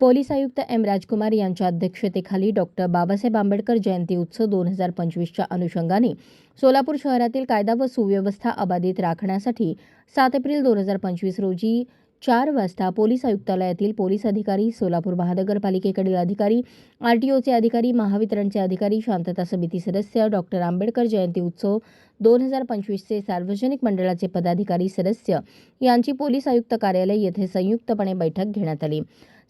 Police आयुक्त M राजकुमार यांच्या अध्यक्षतेखाली डॉक्टर बाबासाहेब आंबेडकर जयंती उत्सव दोन हजार पंचवीसच्या अनुषंगाने सोलापूर शहरातील कायदा व सुव्यवस्था अबाधित राखण्यासाठी सात एप्रिल दोन हजार पंचवीस रोजी चार वाजता पोलीस आयुक्तालयातील पोलीस अधिकारी सोलापूर महानगरपालिकेकडील अधिकारी आर टी ओचे अधिकारी महावितरणचे अधिकारी शांतता समिती सदस्य डॉक्टर आंबेडकर जयंती उत्सव दोन हजार पंचवीसचे सार्वजनिक मंडळाचे पदाधिकारी सदस्य यांची पोलीस आयुक्त कार्यालय येथे संयुक्तपणे बैठक घेण्यात आली.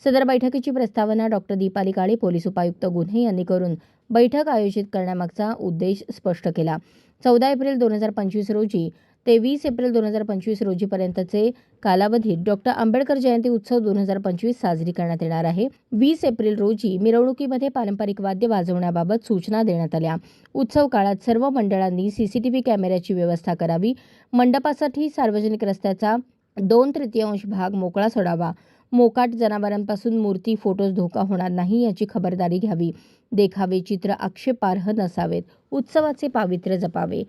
सदर बैठकीची प्रस्तावना डॉक्टर दीपाली काळे पोलीस उपायुक्त गुन्हे यांनी करून बैठक आयोजित करण्यामागचा उद्देश स्पष्ट केला. चौदा एप्रिल दोन हजार पंचवीस रोजी ते वीस एप्रिल दोन हजार पंचवीस रोजीपर्यंतचे कालावधीत डॉक्टर आंबेडकर जयंती उत्सव दोन हजार पंचवीस साजरी करण्यात येणार आहे. वीस एप्रिल रोजी मिरवणुकीमध्ये पारंपरिक वाद्य वाजवण्याबाबत सूचना देण्यात आल्या. उत्सव काळात सर्व मंडळांनी सीसीटीव्ही कॅमेऱ्याची व्यवस्था करावी. मंडपासाठी सार्वजनिक रस्त्याचा दोन तृतीयांश भाग मोकळा सोडावा. मोकाट जनावरांपासून मूर्ती फोटोज धोका होणार नाही याची खबरदारी घ्यावी. देखावे चित्र आक्षेपार्ह नसावेत. उत्सवाचे पावित्र्य जपावे.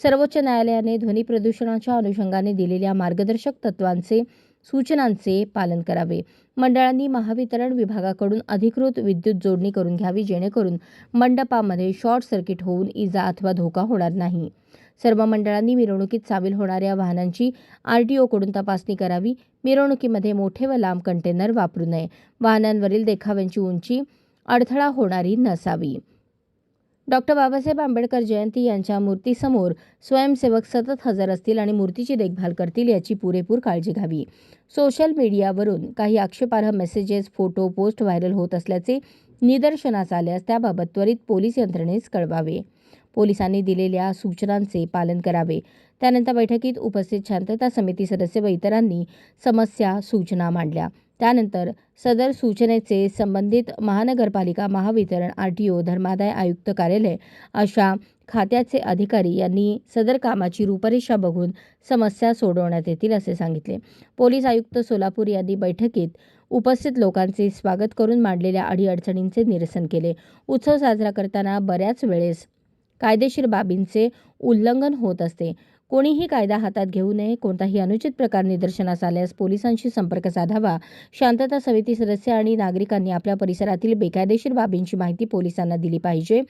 सर्वोच्च न्यायालयाने ध्वनी प्रदूषणाच्या अनुषंगाने दिलेल्या मार्गदर्शक तत्वांचे सूचनांचे पालन करावे. मंडळांनी महावितरण विभागाकडून अधिकृत विद्युत जोडणी करून घ्यावी जेणेकरून मंडपामध्ये शॉर्ट सर्किट होऊन इजा अथवा धोका होणार नाही. सर्व मंडळांनी मिरवणुकीत सामील होणाऱ्या वाहनांची आर टी ओकडून तपासणी करावी. मिरवणुकीमध्ये मोठे व लांब कंटेनर वापरू नये. वाहनांवरील देखाव्यांची उंची अडथळा होणारी नसावी. डॉक्टर बाबासाहेब आंबेडकर जयंती यांच्या मूर्तीसमोर स्वयंसेवक सतत हजर असतील आणि मूर्तीची देखभाल करतील याची पुरेपूर काळजी घ्यावी. सोशल मीडियावरून काही आक्षेपार्ह मेसेजेस फोटो पोस्ट व्हायरल होत असल्याचे निदर्शनास आल्यास त्याबाबत त्वरित पोलीस यंत्रणेस कळवावे. पोलिसांनी दिलेल्या सूचनांचे पालन करावे. त्यानंतर बैठकीत उपस्थित शांतता समिती सदस्य व इतरांनी समस्या सूचना मांडल्या. त्यानंतर सदर सूचनेचे संबंधित महानगरपालिका महावितरण आर टी ओ धर्मादाय आयुक्त कार्यालय अशा खात्याचे अधिकारी यांनी सदर कामाची रूपरेषा बघून समस्या सोडवण्यात येतील असे सांगितले. पोलीस आयुक्त सोलापूर यांनी बैठकीत उपस्थित लोकांचे स्वागत करून मांडलेल्या अडीअडचणींचे निरसन केले. उत्सव साजरा करताना बऱ्याच वेळेस कायदेशीर बाबींचे उल्लंघन होत असते. कोणीही कायदा हातात घेऊ नये कोणताही अनुचित प्रकार निदर्शनास आल्यास पोलिसांशी संपर्क साधावा. शांतता समिती सदस्य आणि नागरिकांनी आपल्या परिसरातील बेकायदेशीर बाबींची माहिती पोलिसांना दिली पाहिजे.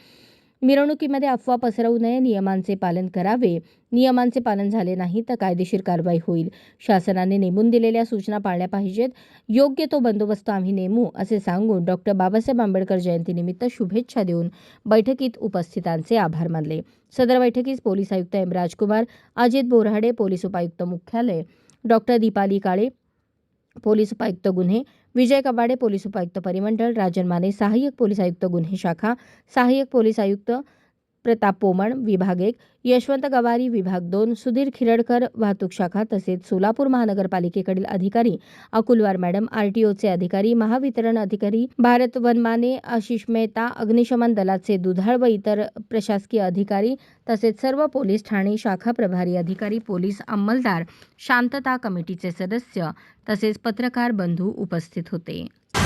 मिरवणुकीमध्ये अफवा पसरवू नये नियमांचे पालन करावे. नियमांचे पालन झाले नाही तर कायदेशीर कारवाई होईल. शासनाने नेमून दिलेल्या सूचना पाळल्या पाहिजेत. योग्य तो बंदोबस्त आम्ही नेमू असे सांगून डॉक्टर बाबासाहेब आंबेडकर जयंतीनिमित्त शुभेच्छा देऊन बैठकीत उपस्थितांचे आभार मानले. सदर बैठकीस पोलीस आयुक्त एम. राजकुमार अजित बोराडे पोलीस उपायुक्त मुख्यालय डॉक्टर दीपाली काळे पोलीस उपायुक्त गुन्हे विजय कबाडे पोलीस उपायुक्त परिमंडळ राजन माने सहाय्यक पोलीस आयुक्त गुन्हे शाखा सहाय्यक पोलीस आयुक्त प्रताप पोमण विभाग एक यशवंत गवारी विभाग दोन सुधीर खिरडकर वाहतूक शाखा तसेच सोलापूर महानगरपालिकेकडील अधिकारी अकुलवार मॅडम आर टी ओचे अधिकारी महावितरण अधिकारी भारत वनमाने आशिष मेहता अग्निशमन दलाचे दुधाळ व इतर प्रशासकीय अधिकारी तसेच सर्व पोलीस ठाणे शाखा प्रभारी अधिकारी पोलीस अंमलदार शांतता कमिटीचे सदस्य तसेच पत्रकार बंधू उपस्थित होते.